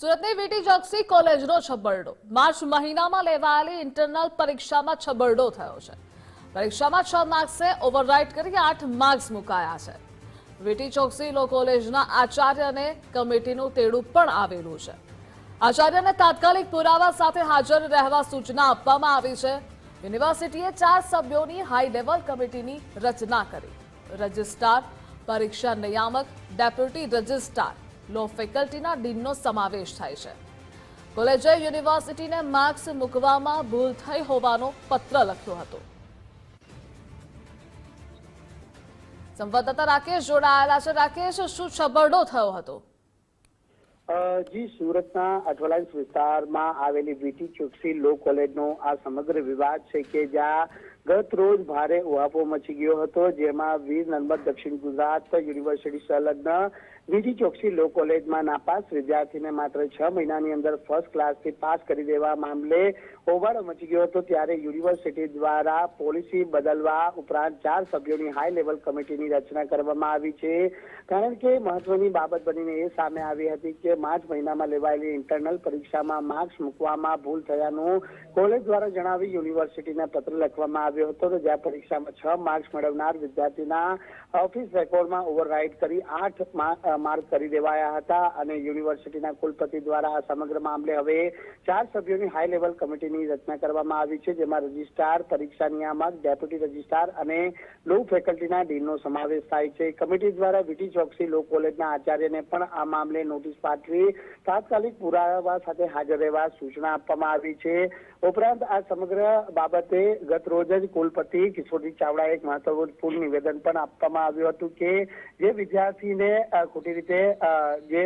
સુરતની વીટી ચોકસી કોલેજનો છબરડો. માર્ચ મહિનામાં લેવાયેલી ઇન્ટરનલ પરીક્ષામાં છબરડો થયો છે. પરીક્ષામાં છ માર્ક્સે ઓવરરાઇટ કરી આઠ માર્ક્સ મુકાયા છે. વીટી ચોકસી લો કોલેજના આચાર્યને કમિટીનું તેડું પણ આવેલું છે. આચાર્યને તાત્કાલિક પુરાવા સાથે હાજર રહેવા સૂચના આપવામાં આવી છે. યુનિવર્સિટીએ ચાર સભ્યોની હાઈ લેવલ કમિટીની રચના કરી. રજિસ્ટ્રાર, પરીક્ષા નિયામક, ડેપ્યુટી રજિસ્ટ્રાર લો ફેકલ્ટીના ડીનનો સમાવેશ થાય છે. કોલેજે યુનિવર્સિટીને માર્ક્સ મૂકવામાં ભૂલ થઈ હોવાનો પત્ર લખ્યો હતો. સંવાદદાતા રાકેશ જોડાયેલા છે. રાકેશ, શું છબરડો થયો હતો? જી, સુરતના અઠવાલાઇન્સ વિસ્તારમાં આવેલી વીટી ચોકસી લો કોલેજનો આ સમગ્ર વિવાદ છે કે જ્યાં ગત રોજ ભારે ઉહાપો મચી ગયો હતો, જેમાં વીર નર્મદ દક્ષિણ ગુજરાત યુનિવર્સિટી સંલગ્ન વીજી ચોકસી લો કોલેજમાં નાપાસ વિદ્યાર્થીને માત્ર છ મહિનાની અંદર ફર્સ્ટ ક્લાસથી પાસ કરી દેવા મામલે હોબાળો મચી ગયો હતો, ત્યારે યુનિવર્સિટી દ્વારા પોલિસી બદલવા ઉપરાંત ચાર સભ્યોની હાઈ લેવલ કમિટીની રચના કરવામાં આવી છે. કારણ કે મહત્વની બાબત બનીને એ સામે આવી હતી કે માર્ચ મહિનામાં લેવાયેલી ઇન્ટરનલ પરીક્ષામાં માર્ક્સ મૂકવામાં ભૂલ થયાનું કોલેજ દ્વારા જણાવી યુનિવર્સિટીને પત્ર લખવામાં આવ્યો હતો તો જ્યાં પરીક્ષામાં છ માર્ક્સ મેળવનાર વિદ્યાર્થીના ઓફિસ રેકોર્ડમાં ઓવરરાઇડ કરી આઠ માર્ક કરી દેવાયા હતા અને યુનિવર્સિટીના કુલપતિ દ્વારા આ સમગ્ર મામલે હવે ચાર સભ્યોની હાઈ લેવલ કમિટીની રચના કરવામાં આવી છે, જેમાં રજિસ્ટ્રાર પરીક્ષા નિયામક ડેપ્યુટી રજિસ્ટ્રાર અને લો ફેકલ્ટીના ડીનનો સમાવેશ થાય છે. કમિટી દ્વારા વીટી ચોકસી લો કોલેજના આચાર્યને પણ આ મામલે નોટિસ પાઠવી તાત્કાલિક પુરાવા સાથે હાજર રહેવા સૂચના આપવામાં આવી છે. ઉપરાંત આ સમગ્ર બાબતે ગત રોજ કુલપતિ કિશોરજી ચાવડાએ એક મહત્વપૂર્ણ નિવેદન પણ આપવામાં આવ્યું હતું કે જે વિદ્યાર્થીને ખોટી રીતે જે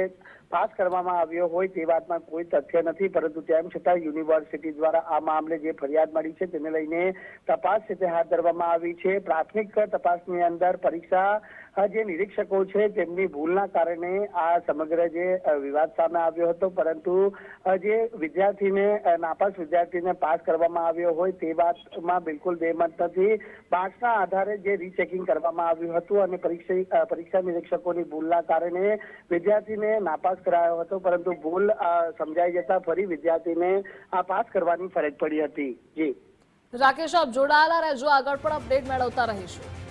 પાસ કરવામાં આવ્યો હોય તે વાતમાં કોઈ તથ્ય નથી, પરંતુ તેમ છતાં યુનિવર્સિટી દ્વારા આ મામલે જે ફરિયાદ મળી છે તેને લઈને તપાસ છે તે હાથ ધરવામાં આવી છે. પ્રાથમિક તપાસની અંદર પરીક્ષા જે નિરીક્ષકો છે, તેમની ભૂલના કારણે આ સમગ્ર જે વિવાદ સામે આવ્યો હતો, પરંતુ જે વિદ્યાર્થીને નાપાસ વિદ્યાર્થીને પાસ કરવામાં આવ્યો હોય તે વાતમાં બિલકુલ બેમત નથી. માર્ક્સના આધારે જે રીચેકિંગ કરવામાં આવ્યું હતું અને પરીક્ષા પરીક્ષા નિરીક્ષકોની ભૂલના કારણે વિદ્યાર્થીને નાપાસ કરાયો હતો, પરંતુ ભૂલ સમજાઈ જતા ફરી વિદ્યાર્થીને આ પાસ કરવાની ફરજ પડી હતી. જી. રાકેશ, આપ જોડાયેલા રહેજો. આગળ પણ અપડેટ મેળવતા રહીશું.